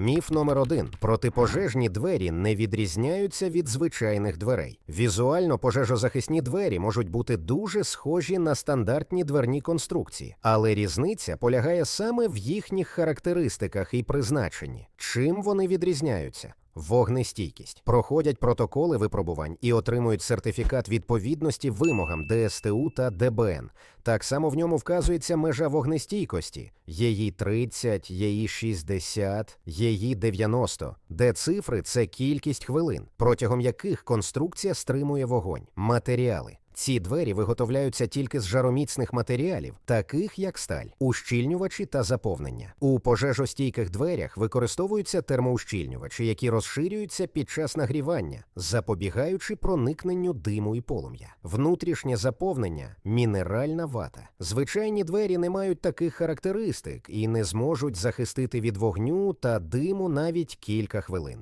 Міф номер один: протипожежні двері не відрізняються від звичайних дверей. Візуально пожежозахисні двері можуть бути дуже схожі на стандартні дверні конструкції, але різниця полягає саме в їхніх характеристиках і призначенні. Чим вони відрізняються? Вогнестійкість проходять протоколи випробувань і отримують сертифікат відповідності вимогам ДСТУ та ДБН. Так само в ньому вказується межа вогнестійкості: її 30, її 60, її 90, де цифри це кількість хвилин, протягом яких конструкція стримує вогонь. Матеріали. Ці двері виготовляються тільки з жароміцних матеріалів, таких як сталь, ущільнювачі та заповнення. У пожежостійких дверях використовуються термоущільнювачі, які розширюються під час нагрівання, запобігаючи проникненню диму і полум'я. Внутрішнє заповнення мінеральна вата. Звичайні двері не мають таких характеристик і не зможуть захистити від вогню та диму навіть кілька хвилин.